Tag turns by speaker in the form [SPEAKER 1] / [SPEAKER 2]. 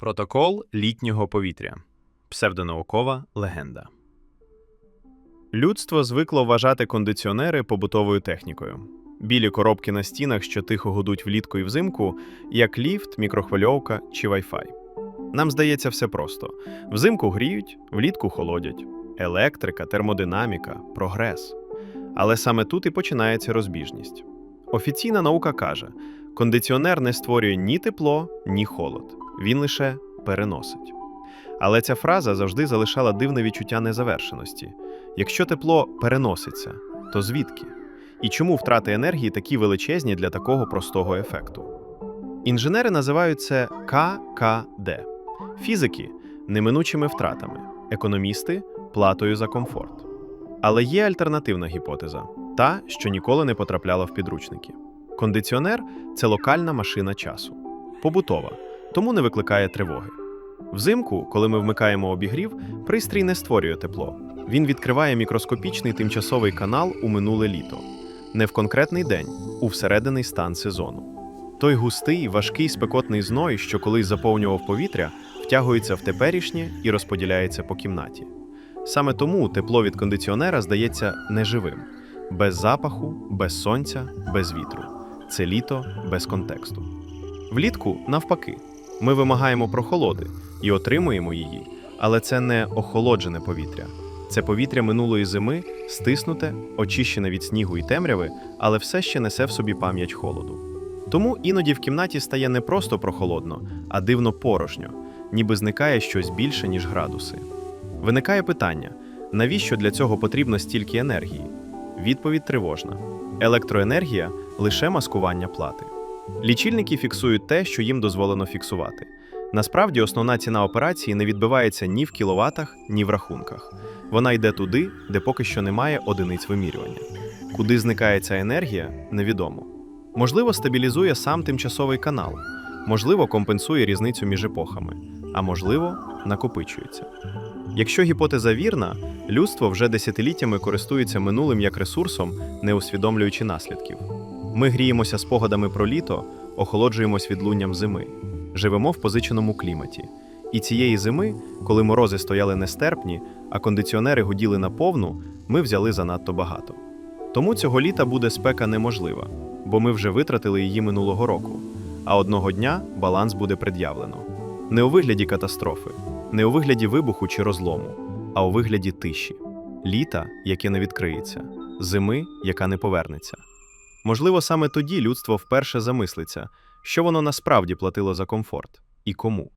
[SPEAKER 1] Протокол літнього повітря. Псевдонаукова легенда. Людство звикло вважати кондиціонери побутовою технікою. Білі коробки на стінах, що тихо гудуть влітку і взимку, як ліфт, мікрохвильовка чи Wi-Fi. Нам здається все просто: взимку гріють, влітку холодять. Електрика, термодинаміка, прогрес. Але саме тут і починається розбіжність. Офіційна наука каже: кондиціонер не створює ні тепло, ні холод. Він лише переносить. Але ця фраза завжди залишала дивне відчуття незавершеності. Якщо тепло переноситься, то звідки? І чому втрати енергії такі величезні для такого простого ефекту? Інженери називають це ККД, фізики неминучими втратами, економісти платою за комфорт. Але є альтернативна гіпотеза та, що ніколи не потрапляла в підручники. Кондиціонер це локальна машина часу, побутова, тому не викликає тривоги. Взимку, коли ми вмикаємо обігрів, пристрій не створює тепло. Він відкриває мікроскопічний тимчасовий канал у минуле літо, не в конкретний день, у всерединий стан сезону. Той густий, важкий спекотний зной, що колись заповнював повітря, втягується в теперішнє і розподіляється по кімнаті. Саме тому тепло від кондиціонера здається неживим, без запаху, без сонця, без вітру. Це літо без контексту. Влітку, навпаки, ми вимагаємо прохолоди і отримуємо її, але це не охолоджене повітря. Це повітря минулої зими, стиснуте, очищене від снігу і темряви, але все ще несе в собі пам'ять холоду. Тому іноді в кімнаті стає не просто прохолодно, а дивно порожньо, ніби зникає щось більше, ніж градуси. Виникає питання: навіщо для цього потрібно стільки енергії? Відповідь тривожна: електроенергія лише маскування плати. Лічильники фіксують те, що їм дозволено фіксувати. Насправді, основна ціна операції не відбивається ні в кіловатах, ні в рахунках. Вона йде туди, де поки що немає одиниць вимірювання. Куди зникає ця енергія, невідомо. Можливо, стабілізує сам тимчасовий канал, можливо, компенсує різницю між епохами, а можливо, накопичується. Якщо гіпотеза вірна, людство вже десятиліттями користується минулим як ресурсом, не усвідомлюючи наслідків. Ми гріємося спогадами про літо, охолоджуємось відлунням зими, живемо в позиченому кліматі. І цієї зими, коли морози стояли нестерпні, а кондиціонери гуділи наповну, ми взяли занадто багато. Тому цього літа буде спека неможлива, бо ми вже витратили її минулого року. А одного дня баланс буде пред'явлено. Не у вигляді катастрофи, не у вигляді вибуху чи розлому, а у вигляді тиші, літа, яке не відкриється, зими, яка не повернеться. Можливо, саме тоді людство вперше замислиться, що воно насправді платило за комфорт і кому.